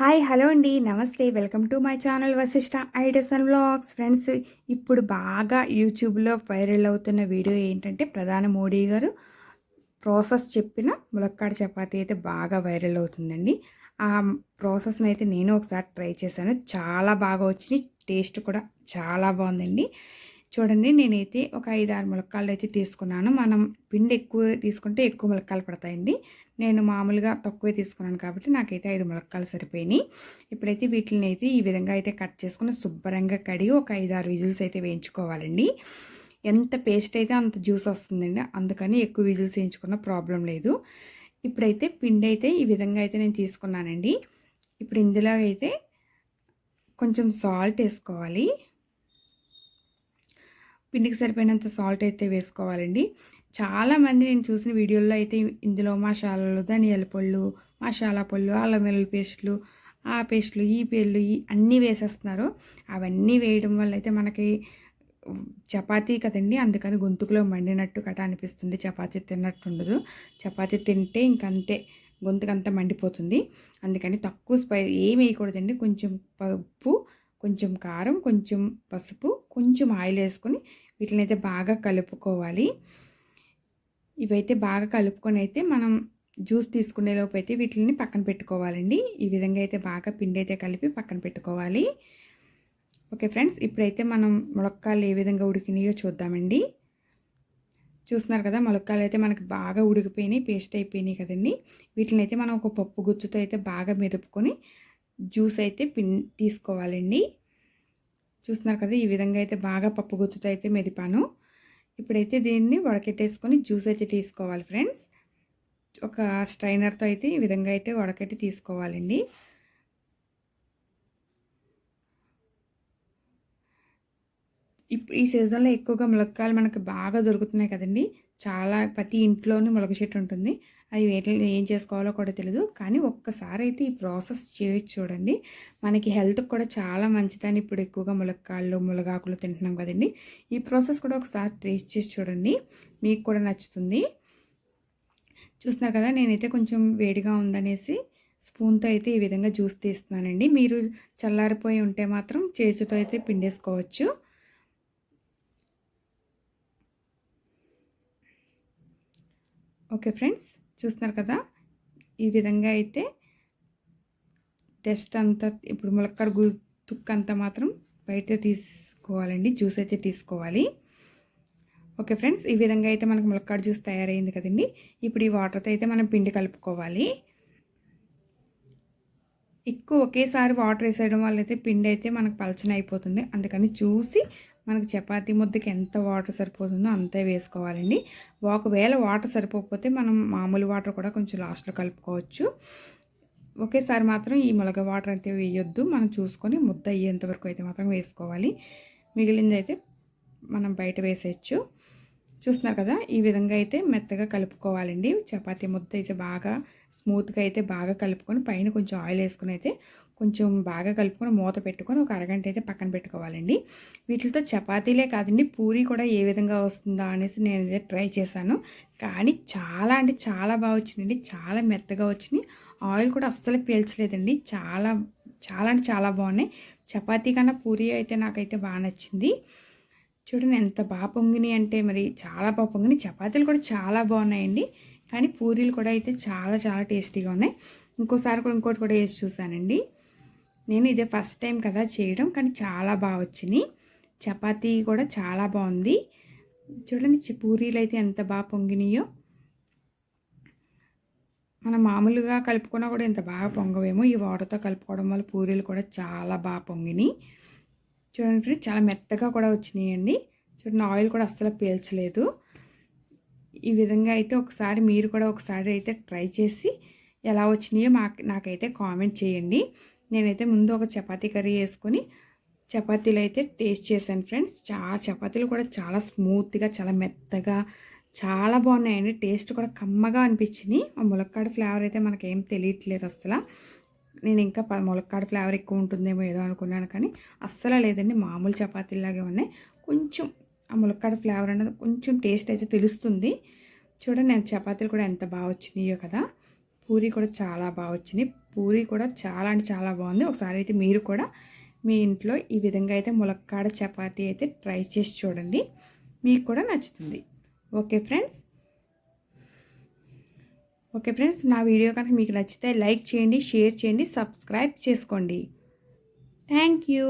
Hi hello అండి. నమస్తే. Welcome to my channel Vashishta ideas vlogs. Friends ఇప్పుడు బాగా యూట్యూబ్లో వైరల్ అవుతున్న వీడియో ఏంటంటే ప్రధాని మోడీ గారు ప్రాసెస్ చెప్పిన ములక్కాడ చపాతీ అయితే బాగా వైరల్ అవుతుందండి. ఆ ప్రాసెస్ని అయితే నేను ఒకసారి ట్రై చేశాను. చాలా బాగా వచ్చింది. టేస్ట్ కూడా చాలా బాగుందండి. చూడండి నేనైతే ఒక ఐదు ఆరు ములక్కాలు అయితే తీసుకున్నాను. మనం పిండి ఎక్కువ తీసుకుంటే ఎక్కువ ములక్కాలు పడతాయండి. నేను మామూలుగా తక్కువే తీసుకున్నాను కాబట్టి నాకైతే ఐదు ములక్కాలు సరిపోయినాయి. ఇప్పుడైతే వీటిని అయితే ఈ విధంగా అయితే కట్ చేసుకుని శుభ్రంగా కడిగి ఒక ఐదు ఆరు విజిల్స్ అయితే వేయించుకోవాలండి. ఎంత పేస్ట్ అయితే అంత జ్యూస్ వస్తుందండి అందుకని ఎక్కువ విజిల్స్ వేయించుకున్న ప్రాబ్లం లేదు. ఇప్పుడైతే పిండి అయితే ఈ విధంగా అయితే నేను తీసుకున్నానండి. ఇప్పుడు ఇందులో అయితే కొంచెం సాల్ట్ వేసుకోవాలి. పిండికి సరిపోయినంత సాల్ట్ అయితే వేసుకోవాలండి. చాలామంది నేను చూసిన వీడియోల్లో అయితే ఇందులో మసాలాలు ధనియాల పళ్ళు మసాలా పళ్ళు అల్లం వెల్లుల్లి పేస్టులు ఆ పేస్టులు ఈ పేర్లు ఈ అన్నీ వేసేస్తున్నారు. అవన్నీ వేయడం వల్ల అయితే మనకి చపాతీ కదండి అందుకని గొంతుకులో మండినట్టు కట అనిపిస్తుంది. చపాతీ తిన్నట్టు ఉండదు. చపాతీ తింటే ఇంకంతే గొంతుకంతా మండిపోతుంది. అందుకని తక్కువ స్పై ఏం వేయకూడదండి. కొంచెం పప్పు కొంచెం కారం కొంచెం పసుపు కొంచెం ఆయిల్ వేసుకొని వీటిని అయితే బాగా కలుపుకోవాలి. ఇవైతే బాగా కలుపుకొని అయితే మనం జ్యూస్ తీసుకునే లోపు అయితే వీటిని పక్కన పెట్టుకోవాలండి. ఈ విధంగా అయితే బాగా పిండి అయితే కలిపి పక్కన పెట్టుకోవాలి. ఓకే ఫ్రెండ్స్ ఇప్పుడైతే మనం ములక్కాయలు ఏ విధంగా ఉడికినాయో చూద్దామండి. చూస్తున్నారు కదా ములక్కాయలు అయితే మనకి బాగా ఉడికిపోయినాయి పేస్ట్ అయిపోయినాయి కదండి. వీటిని అయితే మనం ఒక పప్పు గుత్తుతో అయితే బాగా మెదుపుకొని జ్యూస్ అయితే పిన్ తీసుకోవాలండి. చూస్తున్నారు కదా ఈ విధంగా అయితే బాగా పప్పు గుత్తుతో అయితే మెదిపాను. ఇప్పుడైతే దీన్ని వడకెట్టేసుకొని జ్యూస్ అయితే తీసుకోవాలి ఫ్రెండ్స్. ఒక స్ట్రైనర్తో అయితే ఈ విధంగా అయితే వడకెట్టి తీసుకోవాలండి. ఇప్పుడు ఈ సీజన్లో ఎక్కువగా ములక్కాయలు మనకు బాగా దొరుకుతున్నాయి కదండి. చాలా ప్రతి ఇంట్లోనే ములగ చెట్టు ఉంటుంది. అవి వేటిని ఏం చేసుకోవాలో కూడా తెలియదు కానీ ఒక్కసారి అయితే ఈ ప్రాసెస్ చేయొచ్చు చూడండి. మనకి హెల్త్కి కూడా చాలా మంచిదని ఇప్పుడు ఎక్కువగా ములక్కాళ్ళు ములగాకులు తింటున్నాం కదండి. ఈ ప్రాసెస్ కూడా ఒకసారి టేస్ట్ చేసి చూడండి. మీకు కూడా నచ్చుతుంది. చూస్తున్నారు కదా నేనైతే కొంచెం వేడిగా ఉందనేసి స్పూన్తో అయితే ఈ విధంగా జ్యూస్ తీస్తున్నానండి. మీరు చల్లారిపోయి ఉంటే మాత్రం చేతితో అయితే పిండేసుకోవచ్చు. ఓకే ఫ్రెండ్స్ చూస్తున్నారు కదా? ఈ విధంగా అయితే టెస్ట్ అంతా ఇప్పుడు ములక్కడ గు తుక్క అంతా మాత్రం బయట తీసుకోవాలండి జ్యూస్ అయితే తీసుకోవాలి. ఓకే ఫ్రెండ్స్ ఈ విధంగా అయితే మనకు ములక్కాడ జ్యూస్ తయారైంది కదండి. ఇప్పుడు ఈ వాటర్తో అయితే మనం పిండి కలుపుకోవాలి. ఎక్కువ ఒకేసారి వాటర్ వేసేయడం వల్ల అయితే పిండి అయితే మనకు పలచన అయిపోతుంది అందుకని చూసి మనకు చపాతీ ముద్దకి ఎంత వాటర్ సరిపోతుందో అంతే వేసుకోవాలండి. ఒకవేళ వాటర్ సరిపోకపోతే మనం మామూలు వాటర్ కూడా కొంచెం లాస్ట్లో కలుపుకోవచ్చు. ఒకేసారి మాత్రం ఈ ములగ వాటర్ అయితే వేయొద్దు. మనం చూసుకొని ముద్ద అయ్యేంత వరకు అయితే మాత్రం వేసుకోవాలి. మిగిలింది అయితే మనం బయట వేసేయచ్చు. చూస్తున్నారు కదా ఈ విధంగా అయితే మెత్తగా కలుపుకోవాలండి. చపాతీ ముద్ద అయితే బాగా స్మూత్గా అయితే బాగా కలుపుకొని పైన కొంచెం ఆయిల్ వేసుకొని అయితే కొంచెం బాగా కలుపుకొని మూత పెట్టుకొని ఒక అరగంట అయితే పక్కన పెట్టుకోవాలండి. వీటితో చపాతీలే కాదండి పూరి కూడా ఏ విధంగా వస్తుందా అనేసి నేను అయితే ట్రై చేశాను. కానీ చాలా అంటే చాలా బాగా వచ్చిందండి చాలా మెత్తగా వచ్చినాయి. ఆయిల్ కూడా అస్సలు పీల్చలేదండి చాలా చాలా అంటే చాలా బాగున్నాయి. చపాతీ కన్నా పూరి అయితే నాకైతే బాగా నచ్చింది. చూడండి ఎంత బాగా పొంగినాయి అంటే మరి చాలా బాగా పొంగినాయి. చపాతీలు కూడా చాలా బాగున్నాయండి. కానీ పూరీలు కూడా అయితే చాలా చాలా టేస్టీగా ఉన్నాయి. ఇంకోసారి కూడా ఇంకోటి కూడా వేసి చూసానండి నేను ఇదే ఫస్ట్ టైం కదా చేయడం కానీ చాలా బాగా వచ్చినాయి. చపాతీ కూడా చాలా బాగుంది. చూడండి పూరీలు అయితే ఎంత బాగా పొంగినాయో. మనం మామూలుగా కలుపుకున్నా కూడా ఇంత బాగా పొంగవేమో. ఈ వాటర్తో కలుపుకోవడం వల్ల పూరీలు కూడా చాలా బాగా పొంగినాయి. చూడండి చాలా మెత్తగా కూడా వచ్చినాయండి. చూడండి ఆయిల్ కూడా అస్సలు పీల్చలేదు. ఈ విధంగా అయితే ఒకసారి మీరు కూడా ఒకసారి అయితే ట్రై చేసి ఎలా వచ్చినాయో మాకు నాకైతే కామెంట్ చేయండి. నేనైతే ముందు ఒక చపాతీ కర్రీ వేసుకొని చపాతీలు అయితే టేస్ట్ చేశాను ఫ్రెండ్స్. చాలా చపాతీలు కూడా చాలా స్మూత్గా చాలా మెత్తగా చాలా బాగున్నాయండి. టేస్ట్ కూడా కమ్మగా అనిపించింది ఆ ములక్కాడ ఫ్లేవర్ అయితే మనకేం తెలియట్లేదు అసలు నేను ఇంకా ములక్కాడ ఫ్లేవర్ ఎక్కువ ఉంటుందేమో ఏదో అనుకున్నాను కానీ అస్సలు లేదండి. మామూలు చపాతీలాగే ఉన్నాయి. కొంచెం ఆ ములక్కాడ ఫ్లేవర్ అనేది కొంచెం టేస్ట్ అయితే తెలుస్తుంది. చూడండి నేను చపాతీలు కూడా ఎంత బాగా వచ్చినాయో కదా. పూరీ కూడా చాలా బాగా వచ్చింది. పూరీ కూడా చాలా అంటే చాలా బాగుంది. ఒకసారి అయితే మీరు కూడా మీ ఇంట్లో ఈ విధంగా అయితే ములక్కాడ చపాతీ అయితే ట్రై చేసి చూడండి. మీకు కూడా నచ్చుతుంది. ఓకే ఫ్రెండ్స్ ఓకే ఫ్రెండ్స్ నా వీడియో కనుక మీకు నచ్చితే లైక్ చేయండి షేర్ చేయండి సబ్స్క్రైబ్ చేసుకోండి. Thank you.